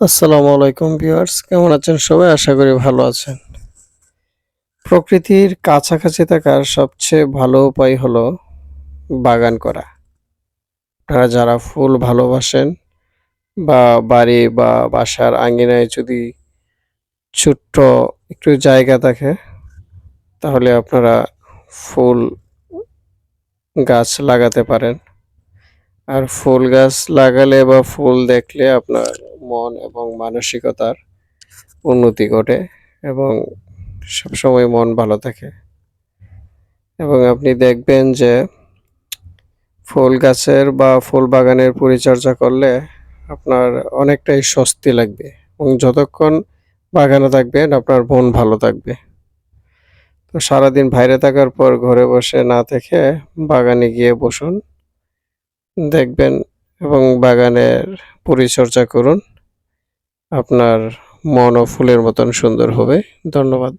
আসসালামু আলাইকুম ভিউয়ার্স, কেমন আছেন সবাই? আশা করি ভালো আছেন। প্রকৃতির কাছাকাছি থাকার সবচেয়ে ভালো উপায় হলো বাগান করা। আপনারা যারা ফুল ভালোবাসেন বা বাড়ি বা বাসার আঙ্গিনায় যদি ছোট্ট একটু জায়গা থাকে, তাহলে আপনারা ফুল গাছ লাগাতে পারেন। আর ফুল গাছ লাগালে বা ফুল দেখলে আপনার মন এবং মানসিকতার উন্নতি ঘটে এবং সবসময় মন ভালো থাকে। এবং আপনি দেখবেন যে ফুল গাছের বা ফুল বাগানের পরিচর্যা করলে আপনার অনেকটাই স্বস্তি লাগবে এবং যতক্ষণ বাগানে থাকবেন আপনার মন ভালো থাকবে। তো সারাদিন বাইরে থাকার পর ঘরে বসে না থেকে বাগানে গিয়ে বসুন, দেখবেন এবং বাগানের পরিচর্যা করুন। আপনার মনও ফুলের মতন সুন্দর হবে। ধন্যবাদ।